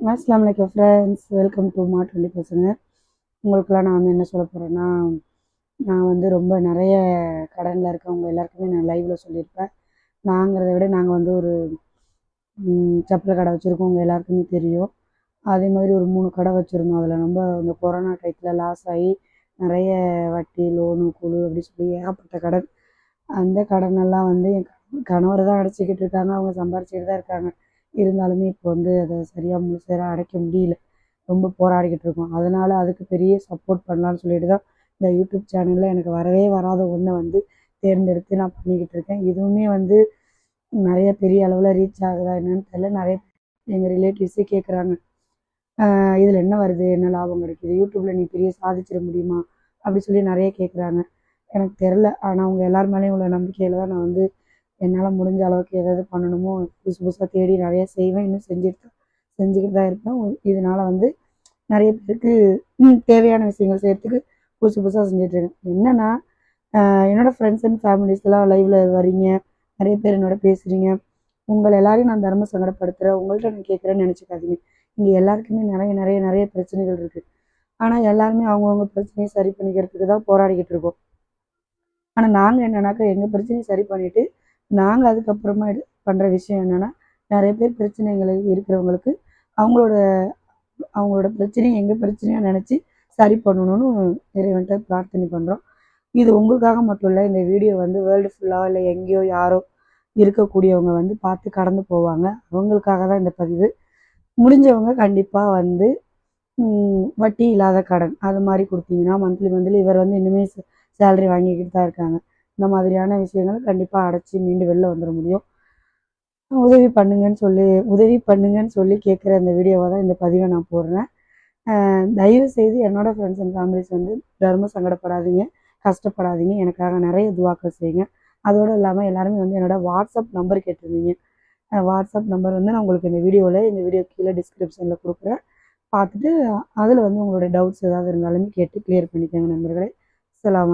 அஸ்லாம் வலைக்கம் friends welcome to மா டுவெண்ட்டி பர்சன்ட் உங்களுக்கெல்லாம் நான் வந்து என்ன சொல்ல போகிறேன்னா நான் வந்து ரொம்ப நிறைய கடனில் இருக்கவங்க எல்லாருக்குமே நான் லைவில் சொல்லியிருப்பேன். நாங்கிறத விட நாங்கள் வந்து ஒரு செப்பல் கடை வச்சுருக்கோம் உங்கள் எல்லாருக்குமே தெரியும். அதே மாதிரி ஒரு மூணு கடை வச்சுருந்தோம். அதில் ரொம்ப இந்த கொரோனா டைத்தில் லாஸ் ஆகி நிறைய வட்டி லோனு குழு அப்படி சொல்லி ஏகப்பட்ட கடன். அந்த கடனெல்லாம் வந்து என் கணவர் தான் அடைச்சிக்கிட்டு இருக்காங்க. அவங்க சம்பாரிச்சிக்கிட்டு தான் இருக்காங்க. இருந்தாலுமே இப்போ வந்து அதை சரியாக முழுசேராக அடைக்க முடியல. ரொம்ப போராடிக்கிட்டு இருக்கோம். அதனால் அதுக்கு பெரிய சப்போர்ட் பண்ணலான்னு சொல்லிட்டு தான் இந்த யூடியூப் சேனலில் எனக்கு வரவே வராத ஒன்றை வந்து தேர்ந்தெடுத்து நான் பண்ணிக்கிட்டு இருக்கேன். இதுவுமே வந்து நிறைய பெரிய அளவில் ரீச் ஆகுதா என்னன்னு தெரியல. நிறைய எங்கள் ரிலேட்டிவ்ஸே கேட்குறாங்க இதில் என்ன வருது? என்ன லாபம் கிடைக்குது? யூடியூப்பில் நீ பெரிய சாதிச்சிட முடியுமா? அப்படி சொல்லி நிறைய கேட்குறாங்க எனக்கு தெரில ஆனால் அவங்க எல்லார் மேலேயும் உள்ள நம்பிக்கையில் தான் நான் வந்து என்னால் முடிஞ்ச அளவுக்கு எதாவது பண்ணணுமோ புதுசு புதுசாக தேடி நிறைய செய்வேன் இன்னும் செஞ்சுட்டு தான் செஞ்சுக்கிட்டு தான் இருப்பேன். இதனால் வந்து நிறைய பேருக்கு தேவையான விஷயங்கள் செய்யறதுக்கு புதுசு புதுசாக செஞ்சிட்ருக்கேன் என்னென்னா என்னோடய ஃப்ரெண்ட்ஸ் அண்ட் ஃபேமிலிஸ் எல்லாம் லைவில் வரீங்க நிறைய பேர் என்னோட பேசுகிறீங்க உங்களை எல்லாரையும் நான் தர்ம சங்கடப்படுத்துகிறேன் உங்கள்கிட்ட நான் கேட்குறேன்னு நினச்சிக்காதீங்க. இங்கே எல்லாருக்குமே நிறைய நிறைய நிறைய பிரச்சனைகள் இருக்குது ஆனால் எல்லாருமே அவங்கவுங்க பிரச்சனையை சரி பண்ணிக்கிறதுக்கு தான் போராடிக்கிட்டு இருக்கோம். ஆனால் நாங்கள் என்னன்னாக்கா எங்கள் பிரச்சனையை சரி பண்ணிவிட்டு நாங்கள் அதுக்கப்புறமா எடு பண்ணுற விஷயம் என்னென்னா நிறைய பேர் பிரச்சனைகள் இருக்கிறவங்களுக்கு அவங்களோட அவங்களோட பிரச்சனையை எங்கள் பிரச்சனையாக நினச்சி சரி பண்ணணும்னு இறைவன்கிட்ட பிரார்த்தனை பண்ணுறோம் இது உங்களுக்காக மட்டும் இல்லை இந்த வீடியோ வந்து வேர்ல்டு ஃபுல்லாக இல்லை எங்கேயோ யாரோ இருக்கக்கூடியவங்க வந்து பார்த்து கடந்து போவாங்க. அவங்களுக்காக தான் இந்த பதிவு. முடிஞ்சவங்க கண்டிப்பாக வந்து வட்டி இல்லாத கடன் அது மாதிரி கொடுத்தீங்கன்னா மந்த்லி மந்த்லி இவர் வந்து இன்னுமே சேலரி வாங்கிக்கிட்டு தான் இருக்காங்க. இந்த மாதிரியான விஷயங்கள் கண்டிப்பாக அடைச்சி மீண்டு வெளில வந்துட முடியும். உதவி பண்ணுங்கன்னு சொல்லி உதவி பண்ணுங்கன்னு சொல்லி கேட்குற இந்த வீடியோவை தான் இந்த பதிவை நான் போடுறேன். தயவு செய்து என்னோடய ஃப்ரெண்ட்ஸ் அண்ட் ஃபேமிலிஸ் வந்து தர்ம சங்கடப்படாதீங்க கஷ்டப்படாதீங்க. எனக்காக நிறைய துவாக்கள் செய்யுங்க. அதோடு இல்லாமல் எல்லாருமே வந்து என்னோட வாட்ஸ்அப் நம்பர் கேட்டிருந்தீங்க. வாட்ஸ்அப் நம்பர் வந்து நான் உங்களுக்கு இந்த வீடியோவில் இந்த வீடியோ கீழே டிஸ்கிரிப்ஷனில் கொடுக்குறேன். பார்த்துட்டு அதில் வந்து உங்களுடைய டவுட்ஸ் ஏதாவது இருந்தாலுமே கேட்டு கிளியர் பண்ணிக்கோங்க நண்பர்களே. சலாம்